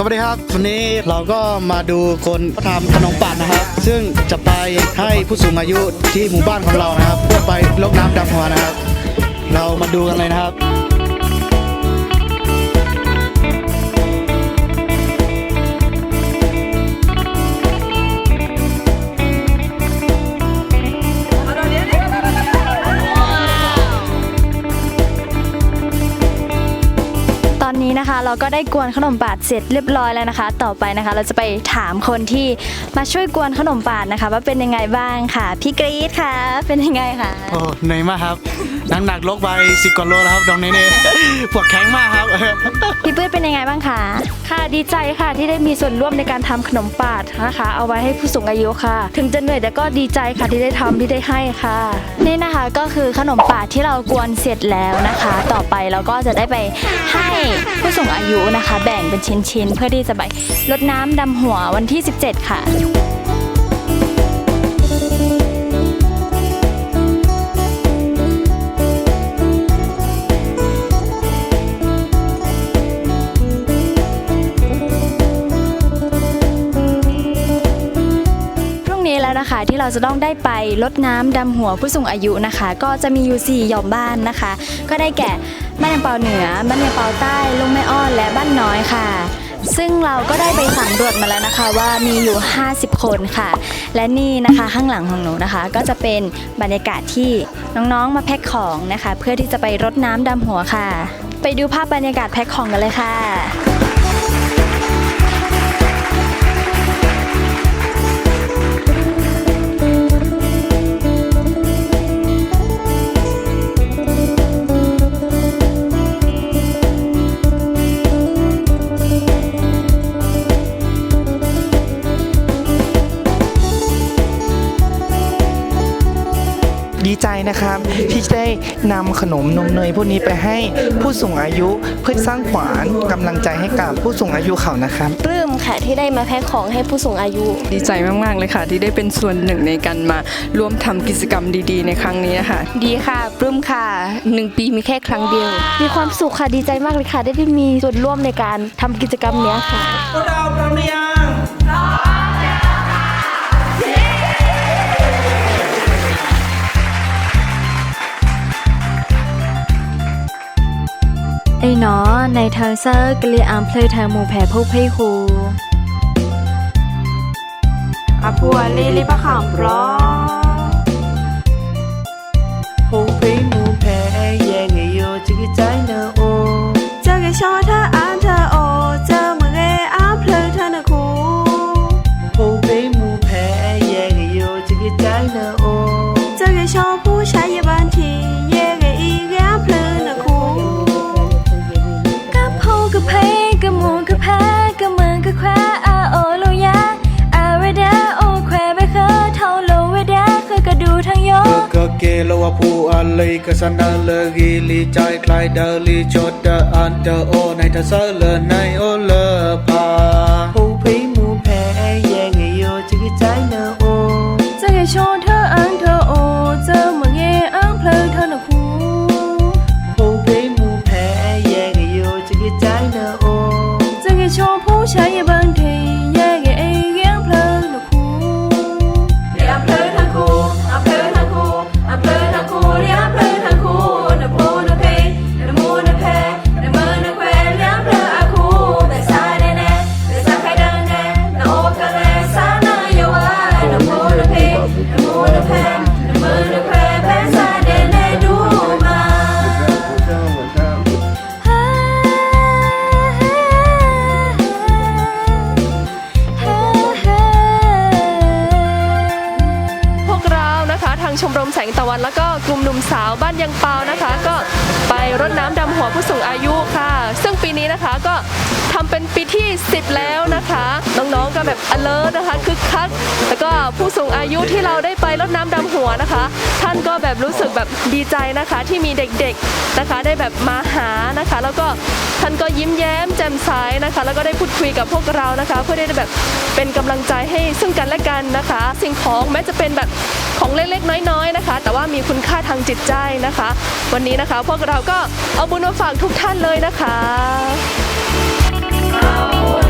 สวัสดีครับ วันนี้เราก็มาดูคนทำขนมปังนะครับ ซึ่งจะไปให้ผู้สูงอายุที่หมู่บ้านของเรานะครับเพื่อไปลดน้ำดำหัวนะครับ เรามาดูกันเลยนะครับ เราก็ได้กวนขนมปาดเสร็จเรียบร้อยแล้วนะคะ ต่อไปนะคะ เราจะไปถามคนที่มาช่วยกวนขนมปาดนะคะ ว่าเป็นยังไงบ้างค่ะ พี่กรี๊ดค่ะ เป็นยังไงคะโอ้เหนื่อยมากครับน้ำหนักลดไปสิบกว่าโลแล้วครับตรงนี้นี่ปวดแข้งมากครับ พี่ปื้ดเป็นยังไงบ้างคะค่ะดีใจค่ะที่ได้มีส่วนร่วมในการทำขนมปาดนะคะ เอาไว้ให้ผู้สูงอายุค่ะ ถึงจะเหนื่อยแต่ก็ดีใจค่ะที่ได้ทำที่ได้ให้ค่ะ นี่นะคะก็คือขนมปาดที่เรากวนเสร็จแล้วนะคะ ต่อไปเราก็จะได้ไปให้ผู้สูงอายุนะคะ แบ่งเป็นชิ้นๆ เพื่อที่จะไปลดน้ำดำหัววันที่ 17 ค่ะ คะที่เราจะต้องได้ไปลดน้ำดำหัวผู้สูงอายุนะคะ ก็จะมีอยู่4หย่อมบ้านนะคะ ก็ได้แก่บ้านยางเปาเหนือบ้านยางเปาใต้ลุงแม่อ้อนและบ้านน้อยค่ะ ซึ่งเราก็ได้ไปสำรวจมาแล้วนะคะว่ามีอยู่ 50 คนค่ะ และนี่นะคะข้างหลังของหนูนะคะ ก็จะเป็นบรรยากาศที่น้องๆมาแพ็คของนะคะ เพื่อที่จะไปรดน้ำดำหัวค่ะ ไปดูภาพบรรยากาศแพ็คของกันเลยค่ะ ใจนะครับ ที่จะได้นำขนมนมเนยพวกนี้ไปให้ผู้สูงอายุเพื่อสร้างขวานกำลังใจให้กับผู้สูงอายุเขานะครับปลื้มค่ะที่ได้มาแพ็คของให้ผู้สูงอายุ ดีใจมากๆเลยค่ะ ที่ได้เป็นส่วนหนึ่งในการมาร่วมทำกิจกรรมดี ๆ ในครั้งนี้นะคะดีค่ะปลื้มค่ะหนึ่งปีมีแค่ครั้งเดียว มีความสุขค่ะดีใจมากเลยค่ะ ได้ได้มีส่วนร่วมในการทำกิจกรรมเนี้ยค่ะเราพร้อมหรือยัง ไอ้นอในทางเซอร์กเลียอามเพลยทางหมู่แผ่พวกพี่คูอาพัวลีลิปะขามร้อ ผู้อาลีกสนาเลกีลีใจใครเดลีจดเดออันเดโอในทศเสลในโอเลพาผู้พิมูแพ้แย่งโยจิกใจเนโอจะให้โชว์เธออันเธอโอเจอเมื่อเงอังเพลิเธอหนคูผู้พิมูแพ้แย่งโยจิกใจเนโอจะให้โชว์ผู้ชายบังที มรมแสงตะวัน แล้วก็กลุ่มหนุ่มสาวบ้านยังเปานะคะ ก็ไปรดน้ำดำหัวผู้สูงอายุค่ะ ซึ่งปีนี้นะคะก็ ปีที่ 10 แล้วนะคะ น้องๆก็แบบ alert นะคะคึกคักแล้วก็ผู้สูงอายุที่เราได้ไปรดน้ำดำหัวนะคะ ท่านก็แบบรู้สึกแบบดีใจนะคะที่มีเด็กๆนะคะ ได้แบบมาหานะคะ แล้วก็ท่านก็ยิ้มแย้มแจ่มใสนะคะ แล้วก็ได้พูดคุยกับพวกเรานะคะ เพื่อได้แบบเป็นกำลังใจให้ซึ่งกันและกันนะคะ สิ่งของแม้จะเป็นแบบของเล็กๆ น้อยๆนะคะ แต่ว่ามีคุณค่าทางจิตใจนะคะ วันนี้นะคะ พวกเราก็เอาบุญมาฝากทุกท่านเลยนะคะ now.